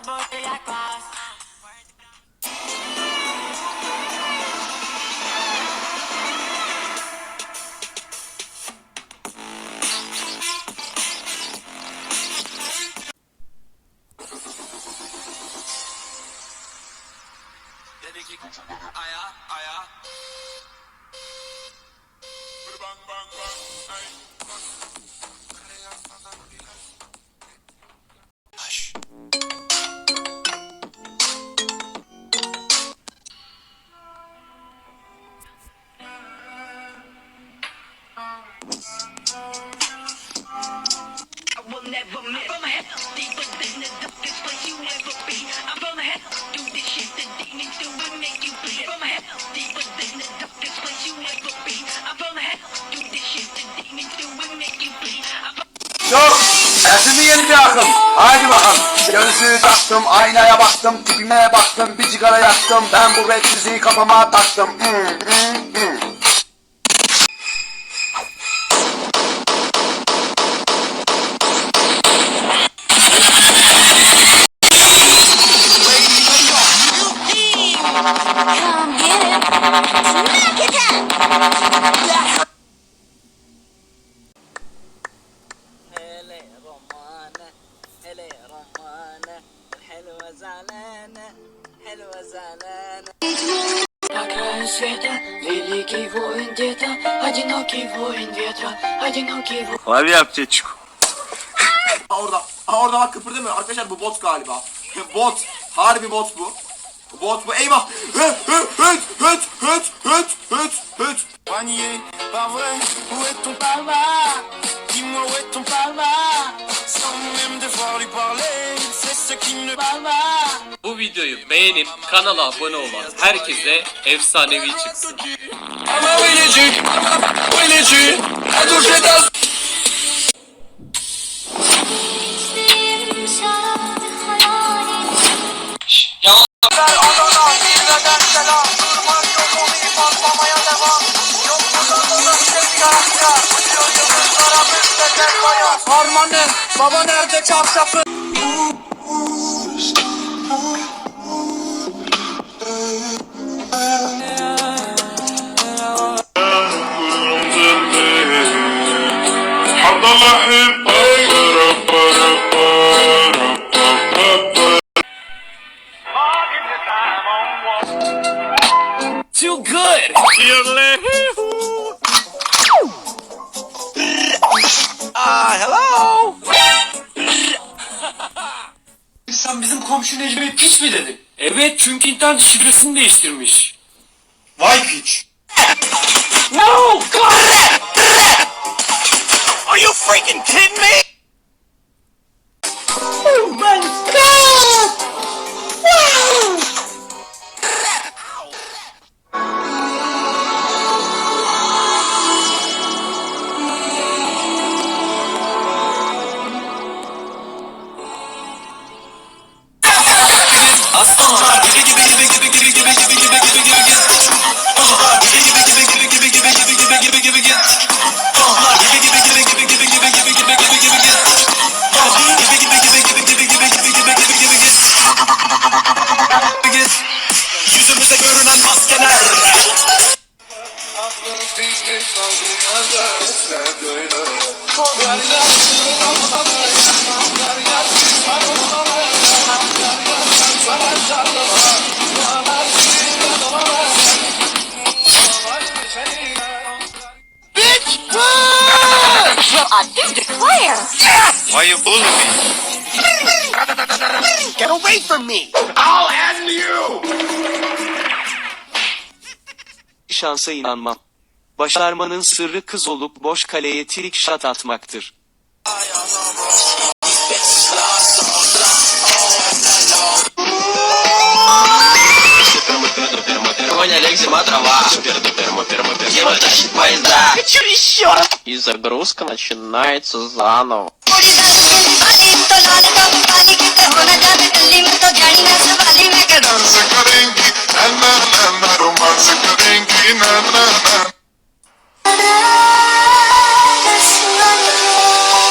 te bote la classe. Dedi Aya. Yok. Dersimi yeni bir akım. Haydi bakalım. Gözlüğü taktım, aynaya baktım, tipime baktım, bir sigara yaktım. Ben bu müziği kafama taktım. Hmm, hmm, hmm. هلا رمانة هلا رمانة الحلوة زعلانة حلوة زعلانة На краю света великий воин где-то Одинокий воин ветра, одинокий воин Abi yapacak. Ha orada. Ha orada bak kıpırdamıyor. Arkadaşlar bu bot galiba. bot. Harbi bot bu. Bot bu. Eyvah. Höt höt höt höt höt höt höt höt. Panier, pas vrai, où est ton papa Dis-moi où est ton papa Sans même devoir lui parler, c'est ce qui ne parle pas. Bu videoyu beğenip kanala abone olan herkese efsanevi çıksın. Ama Willicik, Willicik, a Harmanım. Baba nerede çarşafı? Too good. Sen bizim komşu Necmi'ye piç mi dedin? Evet çünkü internet şifresini değiştirmiş. Vay piç. No! Are you freaking kidding me? Why you bullying me? Get away from me Şansa inanmam. Başarmanın sırrı kız olup boş kaleye tirik şat atmaktır. Сегодня лег зима трава. Ева тащит поезда. Хочу еще раз. И загрузка начинается заново. Роман,